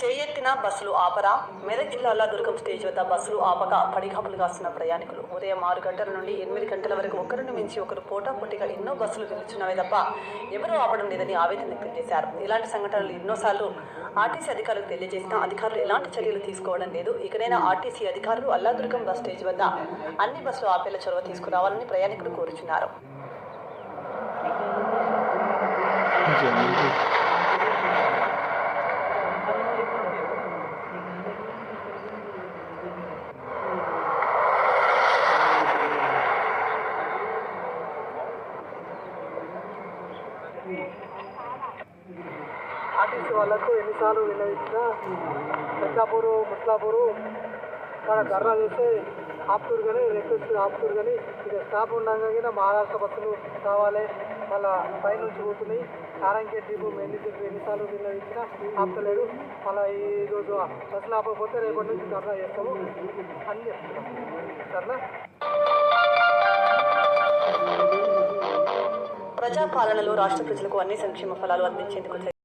చేయెత్తిన బస్సులు ఆపరా? మెదక్ జిల్లాలో దుర్గం స్టేజ్ వద్ద బస్సులు ఆపక పడిగాపులు కాస్తున్న ప్రయాణికులు. ఉదయం ఆరు గంటల నుండి ఎనిమిది గంటల వరకు ఒకరిని మించి ఒకరు పోటాపోటీగా ఎన్నో బస్సులు నిలుచున్నవే తప్ప ఎవరూ ఆపడం లేదని ఆవేదన వ్యక్తం చేశారు. ఇలాంటి సంఘటనలు ఎన్నోసార్లు ఆర్టీసీ అధికారులకు తెలియజేసినా అధికారులు ఎలాంటి చర్యలు తీసుకోవడం లేదు. ఇకనైనా ఆర్టీసీ అధికారులు అల్లాదుర్గం బస్ స్టేజ్ వద్ద అన్ని బస్సులు ఆపేలా చొరవ తీసుకురావాలని ప్రయాణికులు కోరుచున్నారు. ఆర్టీసీ వాళ్ళకు ఎన్నిసార్లు వినవించినా పెద్దాపూరు ముస్లాపూరు మన ధర్నా చేస్తే ఆపుతూరు కానీ రిక్వెస్ట్ ఆపుతూరు కానీ ఇక స్టాప్ ఉండగా మహారాష్ట్ర బస్సులు కావాలి మళ్ళా పైనుంచి పోతున్నాయి. నారాయణఖేడ్ దీపు మేనేజర్ ఎన్నిసార్లు విన్నవించినా ఆపుతలేడు. మళ్ళీ ఈరోజు బస్సులు ఆపకపోతే రేపటి నుంచి ధర్నా చేస్తాము. అని చెప్తున్నాం సరేనా? ప్రజాపాలనలో రాష్ట్ర ప్రజలకు అన్ని సంక్షేమ ఫలాలు అందించేందుకు